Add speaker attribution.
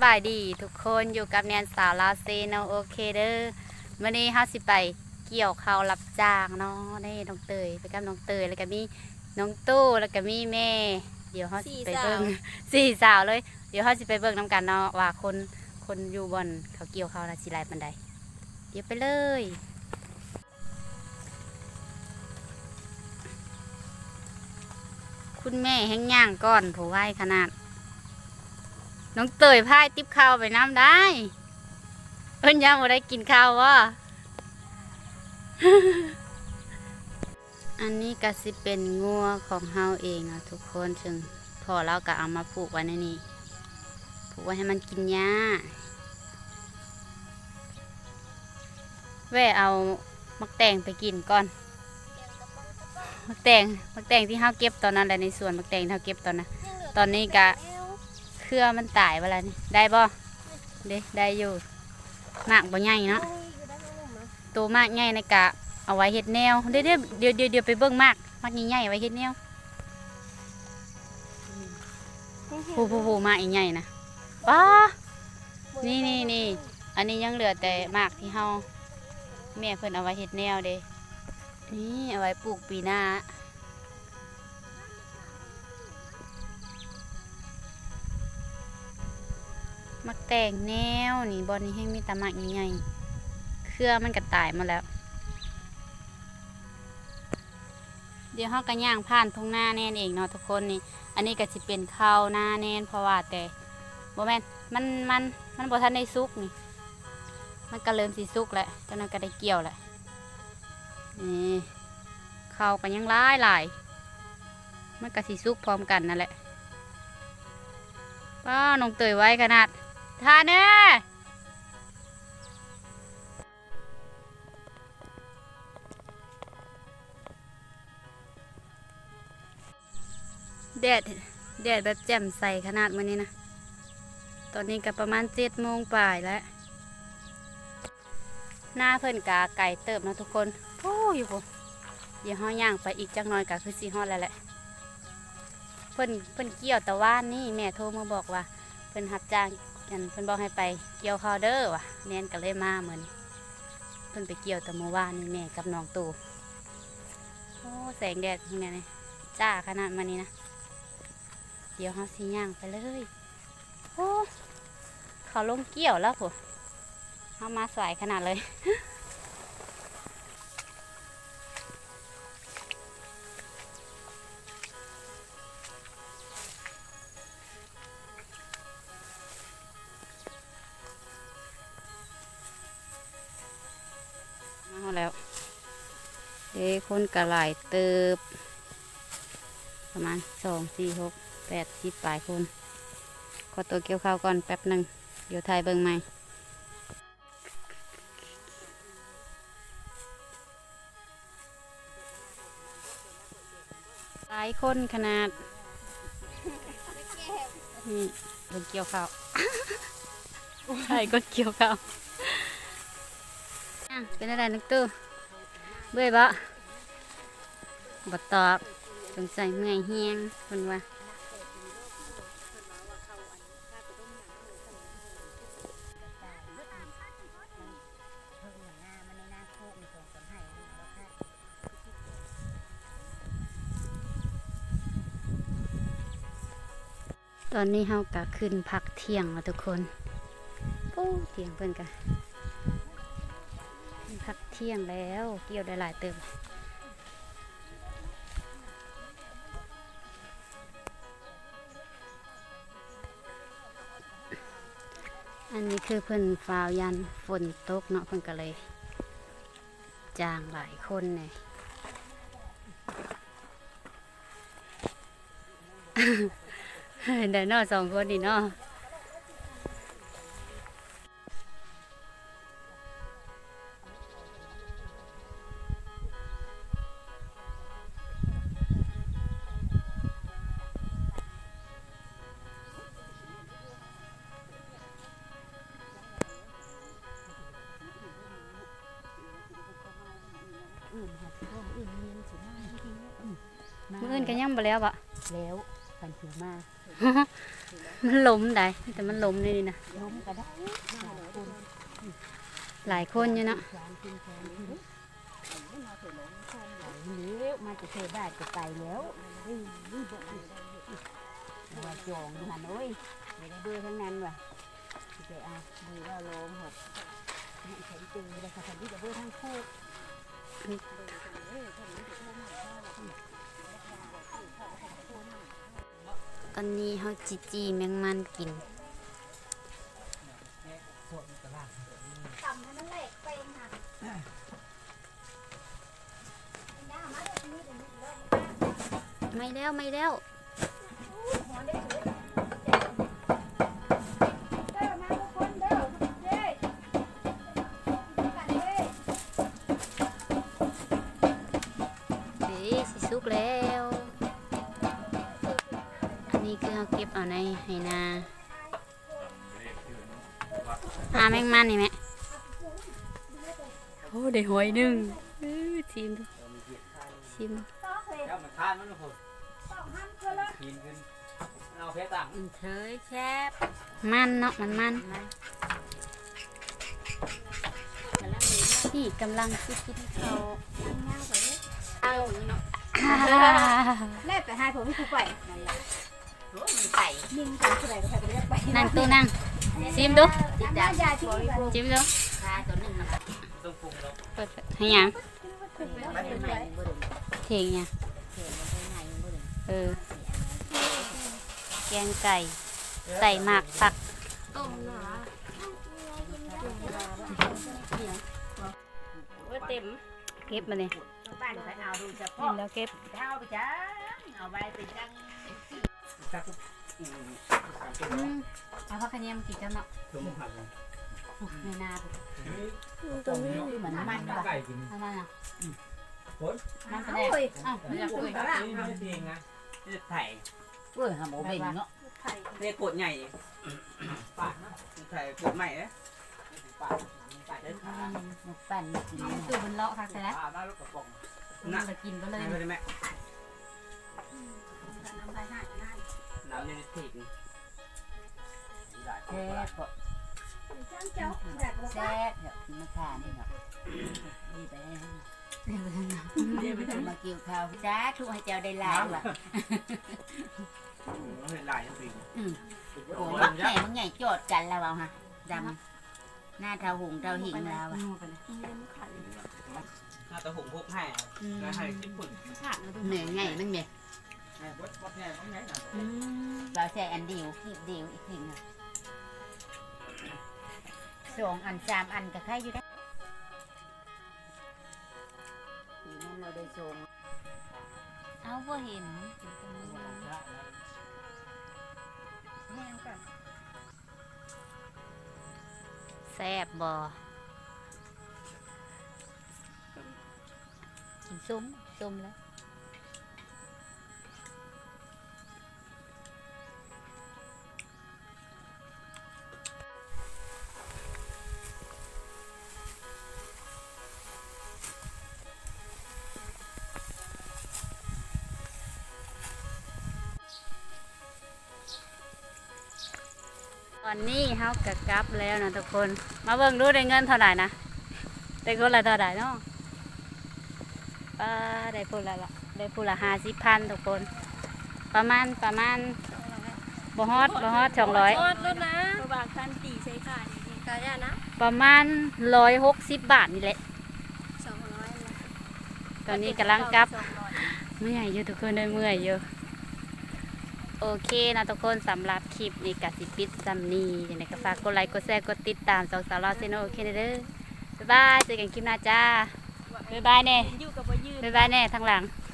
Speaker 1: สบายดี ทุกคนอยู่กับแนนสาวลาวเซโนโอเคเด้อวันนี้เฮาสิไปเกี่ยวข้าวรับจ้างเนาะนี่น้องเตยไปกับน้องเตยแล้วก็มีน้องตู้แล้วก็มีแม่ เดี๋ยวเฮาสิไปเบิ่งสี่สาวเลย เดี๋ยวเฮาสิไปเบิ่งนํกันเนาะว่าคนคนอยู่บอนเขาเกี่ยวข้าวน่ะสิหลายปานใดเดี๋ยวไปเลยคุณแม่แห้งย่างก่อนผู้ไหวขนาด น้องเตยพายติบข้าวไปน้ำได้ เอิ้นยังบ่ได้กินข้าววะอันนี้ก็สิเป็นงัวของเฮาเองนะทุกคนซึ่งพอเราก็เอามาผูกไว้ในนี้ผูกไว้ให้มันกินหญ้าแว่เอามักแตงไปกินก่อน มักแตงมักแตงที่เฮาเก็บตอนนั้นแหละในสวนมักแตงที่เฮาเก็บตอนนั้นตอนนี้ก็ เครือมันตายเวลานี่ได้บ่เด้ได้อยู่มากบ่ใหญ่เนาะตัวมากใหญ่ในกะเอาไว้เฮ็ดแนวเดี๋ยวเดี๋ยวเดี๋ยวเดี๋ยวเดี๋ยวไปเบิ่งมากมากใหญ่ๆไว้เฮ็ดแนวผู้ผู้ผู้มากอีใหญ่นะป้านี่นี่นี่อันนี้ยังเหลือแต่มากที่เฮาแม่เพิ่นเอาไว้เฮ็ดแนวเด้นี่เอาไว้ปลูกปีหน้า มักแต่งแนวนี่บอลนี้แห้งมีตามักใหญ่ๆเครือมันก็ตายมาแล้ว เดี๋ยวเขาก็ย่างผ่านทุ่งหน้าแน่นเองเนาะทุกคนนี่ อันนี้ก็สิเป็นข้าวหน้าแน่นเพราะว่าแต่บ่แม่นมันมันมันบ่ทันได้สุกนี่ มันก็เริ่มสิสุกแล้วเจ้านั้นก็ได้เกี่ยวแล้วนี่ข้าวก็ยังหลายหลายมันก็สิสุกพร้อมกันนั่นแหละป้าน้องเตยไว้ขนาด ทานเน่แดดแดดแบบแจ่มใสขนาดมันนี้นะ ตอนนี้ก็ประมาณเจ็ดโมงปลายแล้ว หน้าเพิ่นกาไก่เติบนะทุกคนโอ้อยู่ผมเดี๋ยวห้อย่างไปอีกจักหน่อยก็คือสีฮอแล้วแหละ เพิ่นเพิ่นเกี่ยวแต่ว่านนี่แม่โทรมาบอกว่า เพิ่นรับจ้าง กันเพิ่นบอกให้ไปเกี่ยวข้าวเด้อว่ะแนนก็เลยมาเหมือนเพิ่นไปเกี่ยวแต่เมื่อวานนี่แม่กับน้องตู่โอ้แสงแดดเป็นไงเนี่ยจ้าขนาดมานี้นะเดี๋ยวเฮาสิย่างไปเลยโอ้เขาลงเกี่ยวแล้วผมเฮามาสายขนาดเลย คนกระหลายเติบ ประมาณสองสี่หกแปดสิบปลายคนขอตัวเกี่ยวข้าวก่อนแป๊บหนึ่งเดี๋ยวถ่ายเบิ่งใหม่หลายคนขนาดนี่เบิ่งเกี่ยวข้าวใช่ก็เกี่ยวข้าวเป็นอะไรนึกตู้เบื่อบ่ บตอบสงสัยเมื่อยเฮียงคนว่าตอนนี้เฮากะขึ้นพักเที่ยงแล้วทุกคนโอ้เที่ยงเพิ่อนกะพักเที่ยงแล้ว เกี่ยวได้หลายเติม อันนี้คือเพิ่นฟาวยันฝนตกเนาะเพิ่นก็เลย จางหลายคนเนี่ยได้เนาะสองคนนี่เนาะ มื้ออื่นกันยังบ่แล้วบ่
Speaker 2: แล้วกันหิวมาก
Speaker 1: มันล้มได้แต่มันล้มนี่นะ
Speaker 2: ล้มก็ได้
Speaker 1: หลายคนอยู่เนาะ
Speaker 2: เลี้ยวมาจะเทบ้านจะไปแล้วว่าจองอยู่หันโอ้ยไม่ได้ดูทั้งนั้นว่ะจะเอาดูว่าลมหกให้ฉันตีแล้วค่ะฉันที่จะดูทั้งคู่
Speaker 1: ตอนนี้เฮาจีจีแมงมันกินไม่แล้วไม่แล้วเฮ้ยสิสุกแล้ว นนี้คือเราเก็บเอาในไหนาหาแมงมันนี่ไหมโอ้ได้หอยหนึ่งเอ้ยชิมดูชิม
Speaker 3: เจ้ามันทานมันโหดกินขึ้นเอาเพชรต่าง
Speaker 2: อืมเฉยแชบ
Speaker 1: มันเนาะมันมัน
Speaker 2: กำลังมี
Speaker 1: นี่กำลังคิดคิดเขา
Speaker 2: เอาเนาะ
Speaker 4: แม่ไปให้ผมให้ครูไป
Speaker 2: นั่นแหละโอ้ยมันไก่
Speaker 4: ยิงผมเท่าไหร่ก็ไปก็ได้ไป
Speaker 1: นั่งตู้นั่งชิมดู
Speaker 2: จิต
Speaker 4: น้ำ
Speaker 2: ดำ
Speaker 4: ยาที่นี่
Speaker 1: ชิมดู
Speaker 2: ปลาตัวหนึงมันก็
Speaker 3: ต้องปรุงแล้ว
Speaker 1: เปิดให้หยัง
Speaker 2: มันเป็นใหม่บ่ได้
Speaker 1: เทงเนี่ย
Speaker 2: เขียนมันเป็นใหม่บ่ได้
Speaker 1: เออ แกงไก่ ใส่หมากผัก
Speaker 2: ว่าเต็ม
Speaker 1: เก็บมาเลย
Speaker 2: บ้านไปเอาดูเฉ
Speaker 1: กิ
Speaker 2: พาะ
Speaker 1: นแล้วเก็บ
Speaker 2: เท้าไปจ้าเอาไว้เป็นจัง
Speaker 3: จักอืมสามตัว
Speaker 1: อืมเอาผักกระเทียมกินกันเนาะ
Speaker 3: ตัวมันผัดเลย
Speaker 1: ในนาดู
Speaker 3: ตรงนี้เหมือนมันไก่กิน
Speaker 1: เอะไรอะ
Speaker 3: ผล
Speaker 1: มันเป็น
Speaker 4: โอ้
Speaker 1: แด
Speaker 4: ย
Speaker 1: งอ้าวไม่อยากคุย
Speaker 3: นี่ไม่จริงนะนี่ไถ่
Speaker 2: เว้ยหาหมูเบ่งเนาะ
Speaker 3: เรียกกดใหญ่ปากนะไถ่กดใหม่เลยปากปากได้ขา
Speaker 2: มันปั่นกิน
Speaker 1: คือมันเลาะค่ะใช่ไหม
Speaker 3: ปากได้ลูกกระป๋อง
Speaker 1: มันมากินก็เลย
Speaker 3: ไหนไปได้ไหมน้ำนี่ถีบ
Speaker 2: แซ่บบ่
Speaker 4: เจ้าอยากบ
Speaker 2: แซ่บเนี่ยมาทานนี่เนาะนี่ไปได้นี่ไปทำมาเกี่ยวข้าวจ้าทุกให้เจ้าได้หลายว่ะ
Speaker 3: เห็นลายจริง
Speaker 2: โอ้ยแม่มึงใหญ่โจอดกันแล้วเอาฮะดำหน้าเท่าหงเท่าหิงแล้วอะ
Speaker 3: น่าจะหุงพวกให้แล้วให้ญี่ปุ่น
Speaker 2: เหนื่อยไงมันเนี่ย เราใช้อันเดียวคีบเดียวอีกทีนึงสองอันสามอันก็ใครอยู่ได้ปีนั้นเราได้ส่ง
Speaker 1: เอาบ่เห็นแซ่บบ่กินส้มส้มแล้ว อนนี้เฮากะกลับแล้วนะทุกคน มาเบิ่งดูได้เงินเท่าไหร่นะได้คนละเท่าไหร่เนาะป้าได้พูละละได้พูละห้าสิบพันทุกคน ประมาณประมาณบ่ฮอดบ่ฮอดสองร้อย
Speaker 4: ทอดแล้วนะบางคันตีใช้ขาดนี่ก็ได้นะ
Speaker 1: ประมาณร้อยหกสิบบาทนี่แหละ
Speaker 4: สองร้อย
Speaker 1: ตอนนี้กำลังกลับเมื่อยอยู่ทุกคนได้เมื่อยอยู่ โอเคนะทุกคนสำหรับคลิปนี้กสิปิดซัมนี่ยังไงก็ฝากกดไลค์กดแชร์กดติดตามสองสาวเราเซนโอเคเด้อบ๊ายบายเจอกันคลิปหน้าจ้าบ๊ายบายแน่
Speaker 4: อยู่กับว่ายืน
Speaker 1: บ๊ายบายแน่ทางหลัง
Speaker 4: บ